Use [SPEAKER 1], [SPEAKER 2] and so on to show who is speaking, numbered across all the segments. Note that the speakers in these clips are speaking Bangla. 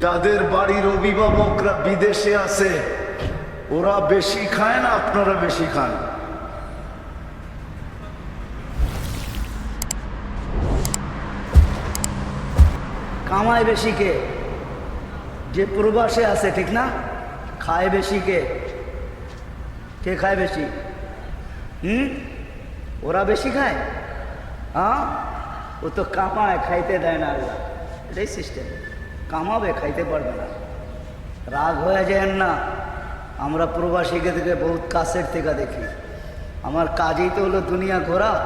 [SPEAKER 1] যাদের বাড়ির অভিভাবকরা বিদেশে আছে, ওরা বেশি খায় না, আপনারা বেশি খান।
[SPEAKER 2] কামায় বেশি কে? যে প্রবাসে আছে, ঠিক না? খায় বেশি কে? কে খায় বেশি? হুম? ওরা বেশি খায়? হ্যাঁ? ও তো কামায় খাইতে দেয় না এটাই সিস্টেম কামাবে, খাইতে পারবে না। রাগ হয়ে যায় না। আমরা প্রবাসীকে থেকে বহুত কাছের থেকে দেখি। আমার কাজই তো হলো দুনিয়া ঘোরা।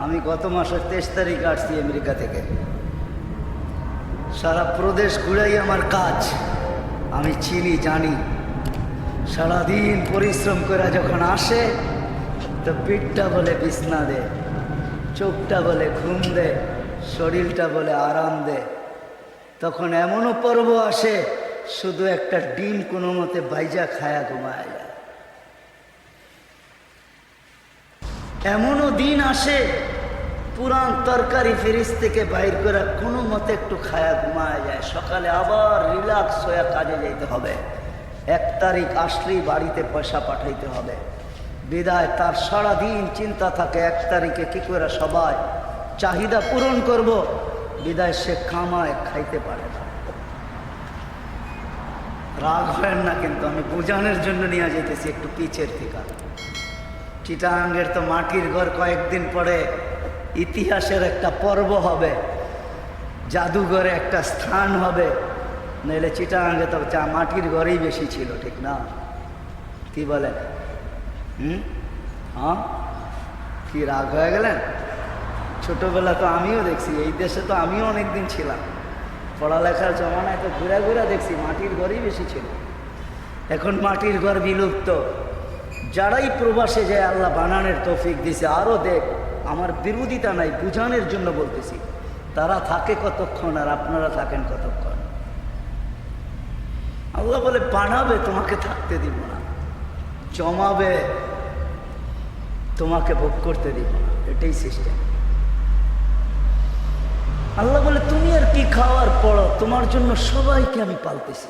[SPEAKER 2] আমি গত মাসের তেইশ তারিখ আসছি আমেরিকা থেকে। সারা প্রদেশ ঘুরাই আমার কাজ। আমি চিনি, জানি। সারাদিন পরিশ্রম করে যখন আসে, তো পিঠটা বলে বিছনা দে, চোখটা বলে ঘুম দে, শরীরটা বলে আরাম দে। তখন এমনও পর্ব আসে, শুধু একটা ডিম কোনো মতে বাইজা খায়া ঘুমায়। যায় এমনও দিন আসে পুরান তরকারি ফ্রিজ থেকে বাইর করে কোনো মতে একটু খায়া ঘুমায় যায়। সকালে আবার রিল্যাক্স হয়ে কাজে যাইতে হবে। এক তারিখ আসলেই বাড়িতে পয়সা পাঠাইতে হবে। বিদায় তার সারাদিন চিন্তা থাকে, এক তারিখে কি করে সবাই চাহিদা পূরণ করব? বিদায় সে কামায় খাইতে পারে না। রাগ হয় না কিন্তু আমি বোঝানোর জন্য নিয়ে যেতেছি একটু পিচের থেকে। চিটাঙ্গের তো মাটির ঘর কয়েকদিন পরে ইতিহাসের একটা পর্ব হবে, জাদুঘরে একটা স্থান হবে, নইলে চিটাঙ্গে তো চা মাটির ঘরেই বেশি ছিল, ঠিক না? কি বলেন? হুম? হ্যাঁ? কি রাগ হয়ে গেলেন? ছোটবেলা তো আমিও দেখছি, এই দেশে তো আমিও অনেকদিন ছিলাম। পড়ালেখার জমানায় তো ঘুরে ঘুরে দেখছি, মাটির ঘরই বেশি ছিল। এখন মাটির ঘর বিলুপ্ত। যারাই প্রবাসে যায়, আল্লাহ বানানের তৌফিক দিছে। আরও দেখ, আমার বিরোধিতা নাই, বুঝানোর জন্য বলতেছি। তারা থাকে কতক্ষণ আর আপনারা থাকেন কতক্ষণ? আল্লাহ বলে, বানাবে, তোমাকে থাকতে দিব না। জমাবে, তোমাকে ভোগ করতে দিব না। এটাই সিস্টেম। আল্লাহ বলে, তুমি আর কি খাওয়ার পড়ো? তোমার জন্য সবাইকে আমি পালতেছি।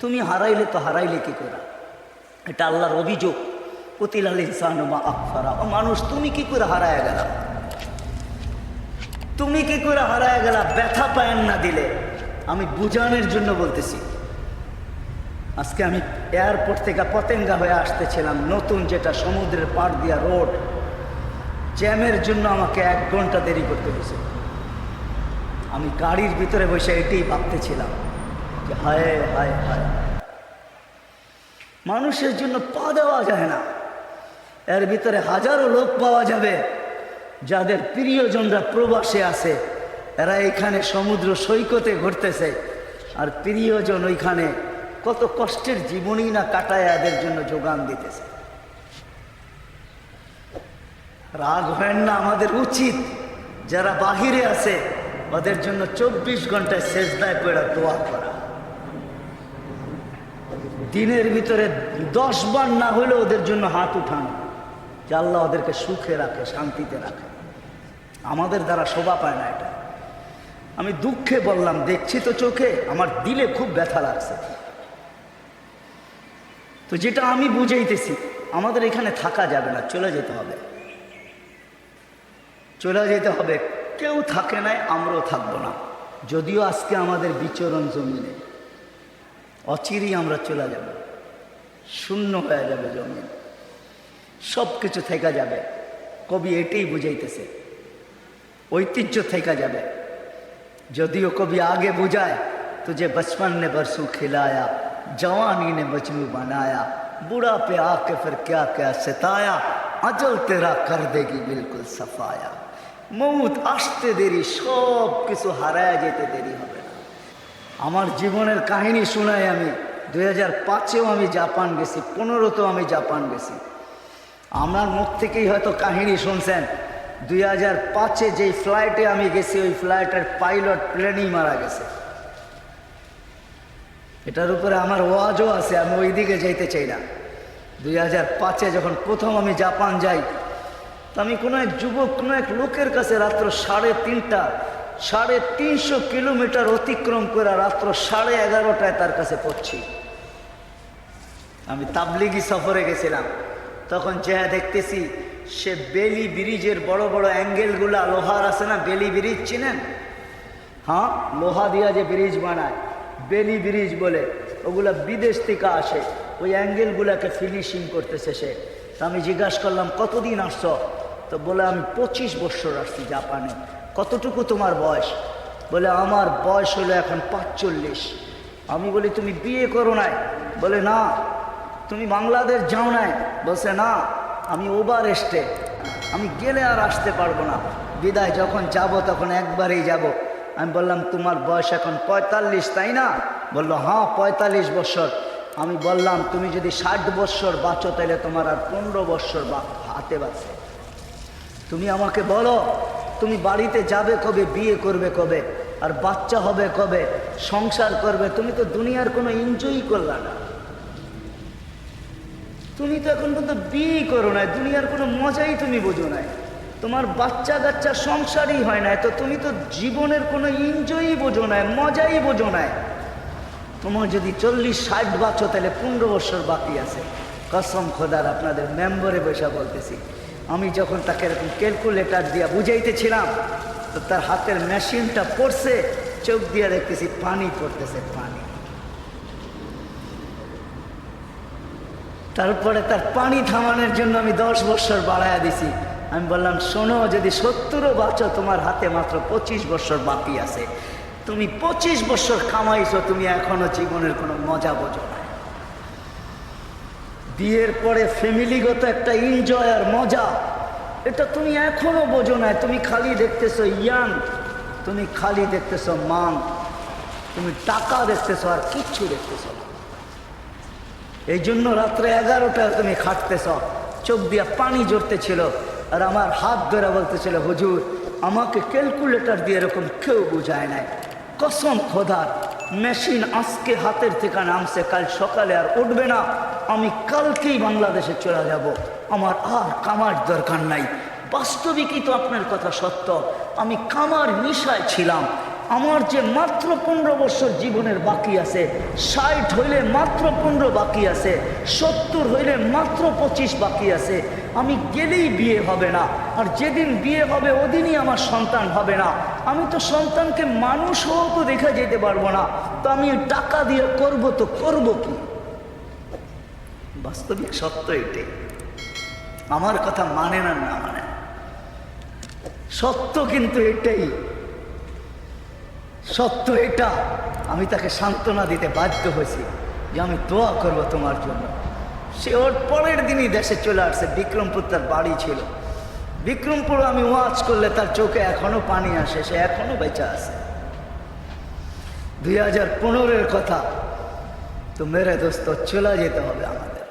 [SPEAKER 2] তুমি হারাইলে তো হারাইলে কি করে? এটা আল্লাহর অভিযোগ। কতিলাল ইনসান মা আকফারা ও মানুষ, তুমি কি করে হারায় গেল? তুমি কি করে হারায় গেলা? ব্যথা পায়েন না দিলে। আমি বুঝানোর জন্য বলতেছি। আজকে আমি এয়ারপোর্ট থেকে পতেঙ্গা হয়ে আসতেছিলাম। নতুন যেটা সমুদ্রের পাড় দিয়া রোড, জ্যামের জন্য আমাকে এক ঘণ্টা দেরি করতে হয়েছে। আমি গাড়ির ভিতরে বসে এটাই ভাবতেছিলাম যে হায় হায় হায়। মানুষের জন্য পা দেওয়া যায় না। এর ভিতরে হাজারো লোক পাওয়া যাবে, যাদের প্রিয়জনরা প্রবাসে আছে। এরা এখানে সমুদ্র সৈকতে ঘুরতেছে। আর প্রিয়জন ওইখানে কত কষ্টের জীবনই না কাটায় এদের জন্য যোগান দিতেছে। রাগ হয় না আমাদের উচিত যারা বাহিরে আছে ওদের জন্য চব্বিশ ঘন্টায় শেষদায় পেড়া দোয়া করা। দিনের ভিতরে দশ বার না হলে ওদের জন্য হাত উঠানো, যে আল্লাহ ওদেরকে সুখে রাখে, শান্তিতে রাখে। আমাদের দ্বারা শোভা পায় না এটা। আমি দুঃখে বললাম, দেখছি তো চোখে, আমার দিলে খুব ব্যথা লাগছে। তো যেটা আমি বুঝাইতেছি, আমাদের এখানে থাকা যাবে না, চলে যেতে হবে। চলে যেতে হবে কেউ থাকে নাই আমরাও থাকবো না যদিও আজকে আমাদের বিচরণ জমিনে অচিরই আমরা চলে যাব শূন্য হয়ে যাবে জমিন সব কিছু থেকে যাবে কবি এটাই বুঝাইতেছে ঐতিহ্য থেকে যাবে যদিও কবি আগে বুঝায় तुझे बचपन ने बरसों खिलाया जवानी ने मजनू बनाया बुढ़ा पे आके फिर क्या क्या सताया अजल तेरा कर देगी बिल्कुल सफाया মৌত আসতে দেরি, সব কিছু হারায় যেতে দেরি হবে না। আমার জীবনের কাহিনী শোনাই আমি, দুই হাজার পাঁচেও আমি জাপান গেছি, পনেরোতেও আমি জাপান গেছি। আমার মুখ থেকেই হয়তো কাহিনী শুনছেন, দুই হাজার পাঁচে যেই ফ্লাইটে আমি গেছি, ওই ফ্লাইটের পাইলট প্লেনেই মারা গেছে। এটার উপরে আমার ওয়াজও আছে, আমি ওই দিকে যাইতে চাই না। দুই হাজার পাঁচে যখন প্রথম আমি জাপান যাই তো আমি কোনো এক যুবক, কোনো এক লোকের কাছে রাত্র সাড়ে তিনটা, সাড়ে তিনশো কিলোমিটার অতিক্রম করে রাত্র সাড়ে এগারোটায় তার কাছে পড়ছি। আমি তাবলিগি সফরে গেছিলাম। তখন যা দেখতেছি, সে বেলি ব্রিজের বড় বড় অ্যাঙ্গেলগুলা, লোহার আছে না, বেলি ব্রিজ চিনেন? হ্যাঁ লোহা দিয়া যে ব্রিজ বানায়, বেলি ব্রিজ বলে, ওগুলা বিদেশ থেকে আসে। ওই অ্যাঙ্গেলগুলাকে ফিনিশিং করতেছে সে। তা আমি জিজ্ঞাসা করলাম, কতদিন আসছো? তো বলে, আমি পঁচিশ বছর আসছি জাপানে, কতটুকু তোমার বয়স? বলে, আমার বয়স হলো এখন পাঁচচল্লিশ। আমি বলি, তুমি বিয়ে করো নাই? বলে, না। তুমি বাংলাদেশ যাও নাই? বলছে, না, আমি ওভার এস্টে আমি গেলে আর আসতে পারব না। বিদায়, যখন যাব তখন একবারেই যাব। আমি বললাম, তোমার বয়স এখন পঁয়তাল্লিশ, তাই না? বলল হ্যাঁ পঁয়তাল্লিশ বছর। আমি বললাম, তুমি যদি ষাট বছর বাঁচো, তাহলে তোমার আর পনেরো বছর বা হাতে বাঁচে। তুমি আমাকে বলো, তুমি বাড়িতে যাবে কবে, বিয়ে করবে কবে, আর বাচ্চা হবে কবে, সংসার করবে, তুমি তো দুনিয়ার কোনো এনজয়ই করলা না। তুমি তো এখন পর্যন্ত বিয়েই করো না দুনিয়ার কোনো মজাই তুমি বোঝো নাই। তোমার বাচ্চা কাচ্চা সংসারই হয় না তো তুমি তো জীবনের কোনো এনজয়ই বোঝো না মজাই বোঝো না তোমার যদি চল্লিশ, ষাট বাচ্চা তাহলে পনেরো বছর বাকি আছে। কসম খোদার আপনাদের, মেম্বরে বসে বলতেছি। আমি যখন তাকে এরকম ক্যালকুলেটার দিয়া বুঝাইতেছিলাম, তো তার হাতের মেশিনটা পড়ছে, চোখ দিয়ে দেখতেছি পানি পড়তেছে, পানি। তারপরে তার পানি থামানোর জন্য আমি দশ বছর বাড়াইয়া দিছি। আমি বললাম, শোনো, যদি সত্তরও বাঁচো, তোমার হাতে মাত্র পঁচিশ বছর বাকি আছে। তুমি পঁচিশ বছর কামাইছো, তুমি এখনও জীবনের কোনো মজা বোঝো না। বিয়ের পরে ফ্যামিলিগত একটা এনজয় আর মজা। এটা তুমি এখনও বোঝো না, তুমি খালি দেখতেছো ইয়াং, তুমি খালি দেখতেছো মান তুমি টাকা দেখতেছো আর কিচ্ছু দেখতেছো এই জন্য রাত্রে এগারোটায় তুমি খাটতেছ, চোখ দিয়ে পানি জড়তেছিল আর আমার হাত ধরে বলতেছিল, হুজুর, আমাকে ক্যালকুলেটর দিয়ে এরকম কেউ বুঝায় নাই। কসম খোদার মেশিন আজকে হাতের থেকে নামছে, কাল সকালে আর উঠবে না। আমি কালকেই বাংলাদেশে চলে যাব। আমার আর কামার দরকার নাই। বাস্তবিকই তো আপনার কথা সত্য। আমি কামার নিশায় ছিলাম। আমার যে মাত্র পনেরো বছর জীবনের বাকি আছে, ষাট হইলে মাত্র পনেরো বাকি আছে, সত্তর হইলে মাত্র পঁচিশ বাকি আছে, আমি গেলেই বিয়ে হবে না। আর যেদিন বিয়ে হবে, ওদিনই আমার সন্তান হবে না। আমি তো সন্তানকে মানুষ হও তো দেখা যেতে পারব না। তো আমি টাকা দিয়ে করব তো করব কি? বাস্তবিক সত্য এটাই আমার কথা মানে না না মানে। সত্য কিন্তু এটাই। সত্য এটা। আমি তাকে সান্ত্বনা দিতে বাধ্য হয়েছি যে আমি দোয়া করব তোমার জন্য। সে ওর পরের দিনই দেশে চলে আসছে। বিক্রমপুর তার বাড়ি ছিল। বিক্রমপুর আমি ওয়াচ করলে তার চোখে এখনও পানি আসে। সে এখনও বেঁচে আছে। দুই হাজার পনেরোর কথা। তো মেরে দোস্ত, চলে যেতে হবে আমাদের।